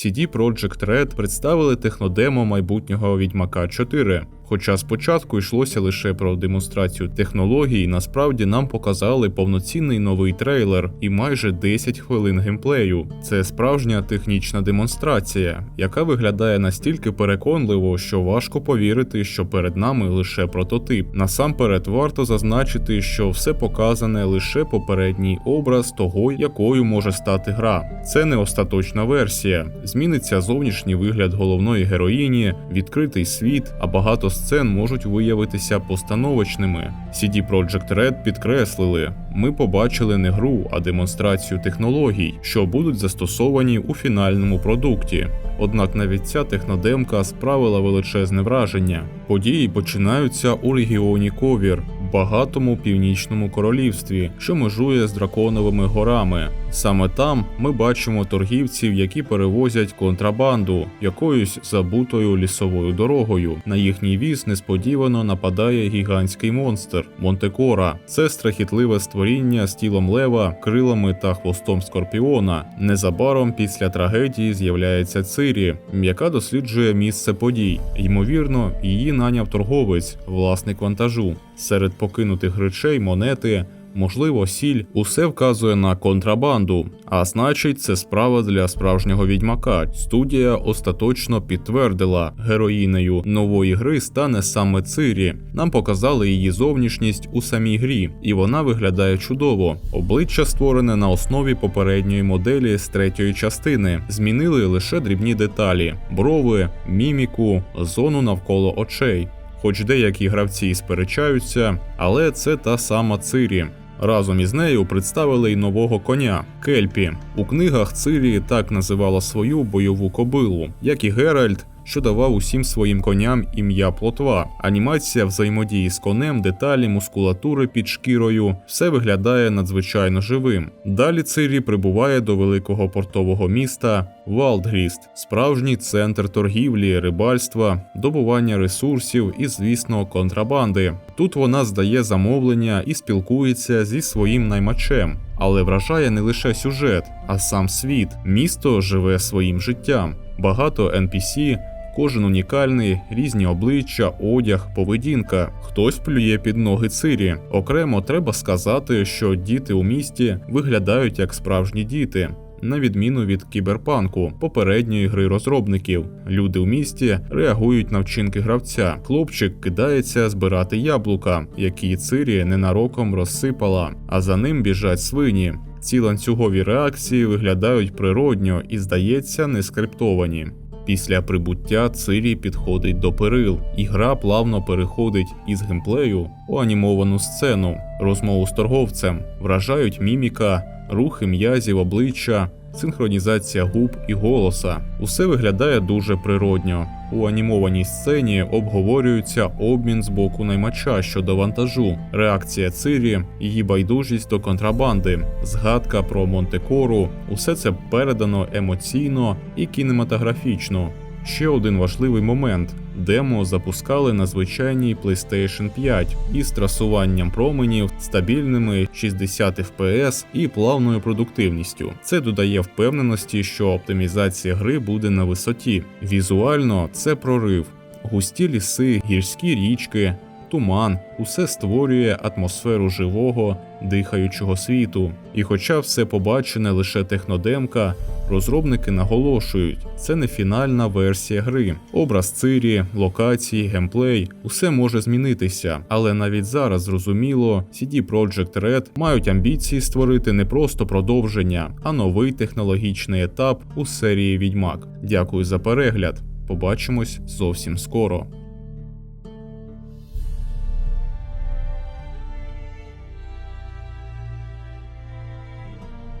CD Projekt Red представили технодемо майбутнього Відьмака 4. Хоча спочатку йшлося лише про демонстрацію технологій, насправді нам показали повноцінний новий трейлер і майже 10 хвилин геймплею. Це справжня технічна демонстрація, яка виглядає настільки переконливо, що важко повірити, що перед нами лише прототип. Насамперед варто зазначити, що все показане лише попередній образ того, якою може стати гра. Це не остаточна версія. Зміниться зовнішній вигляд головної героїні, відкритий світ, а багато сцен можуть виявитися постановочними. CD Projekt Red підкреслили: ми побачили не гру, а демонстрацію технологій, що будуть застосовані у фінальному продукті. Однак навіть ця технодемка справила величезне враження. Події починаються у регіоні Ковір, багатому північному королівстві, що межує з драконовими горами. Саме там ми бачимо торгівців, які перевозять контрабанду якоюсь забутою лісовою дорогою. На їхній віз несподівано нападає гігантський монстр Монтекора. Це страхітливе створіння з тілом лева, крилами та хвостом скорпіона. Незабаром після трагедії з'являється Цирі, яка досліджує місце подій. Ймовірно, її наняв торговець, власник вантажу. Серед покинутих речей монети. Можливо, сіль усе вказує на контрабанду, а значить, це справа для справжнього відьмака. Студія остаточно підтвердила, героїнею нової гри стане саме Цирі. Нам показали її зовнішність у самій грі, і вона виглядає чудово. Обличчя створене на основі попередньої моделі з третьої частини. Змінили лише дрібні деталі: брови, міміку, зону навколо очей. Хоч деякі гравці і сперечаються, але це та сама Цирі. Разом із нею представили й нового коня Кельпі. У книгах Цирі так називала свою бойову кобилу, як і Геральт, що давав усім своїм коням ім'я плотва. Анімація взаємодії з конем, деталі, мускулатури під шкірою все виглядає надзвичайно живим. Далі Цирі прибуває до великого портового міста Валдгріст, справжній центр торгівлі, рибальства, добування ресурсів і, звісно, контрабанди. Тут вона здає замовлення і спілкується зі своїм наймачем. Але вражає не лише сюжет, а сам світ. Місто живе своїм життям. Багато NPC, кожен унікальний, різні обличчя, одяг, поведінка. Хтось плює під ноги цирі. Окремо треба сказати, що діти у місті виглядають як справжні діти. На відміну від кіберпанку, попередньої гри розробників, люди в місті реагують на вчинки гравця. Хлопчик кидається збирати яблука, які цирі ненароком розсипала, а за ним біжать свині. Ці ланцюгові реакції виглядають природньо і, здається, не скриптовані. Після прибуття Цирі підходить до перил, і гра плавно переходить із геймплею у анімовану сцену, розмову з торговцем, вражають міміка, рухи м'язів обличчя, синхронізація губ і голоса. Усе виглядає дуже природньо. У анімованій сцені обговорюється обмін з боку наймача щодо вантажу, реакція Цирі, її байдужість до контрабанди, згадка про Монтекору. Усе це передано емоційно і кінематографічно. Ще один важливий момент: демо запускали на звичайній PlayStation 5 із трасуванням променів, стабільними 60 FPS і плавною продуктивністю. Це додає впевненості, що оптимізація гри буде на висоті. Візуально це прорив, густі ліси, гірські річки. Туман, усе створює атмосферу живого, дихаючого світу. І хоча все побачене лише технодемка, розробники наголошують, це не фінальна версія гри. Образ цирі, локації, геймплей усе може змінитися, але навіть зараз зрозуміло, CD Projekt Red мають амбіції створити не просто продовження, а новий технологічний етап у серії Відьмак. Дякую за перегляд. Побачимось зовсім скоро.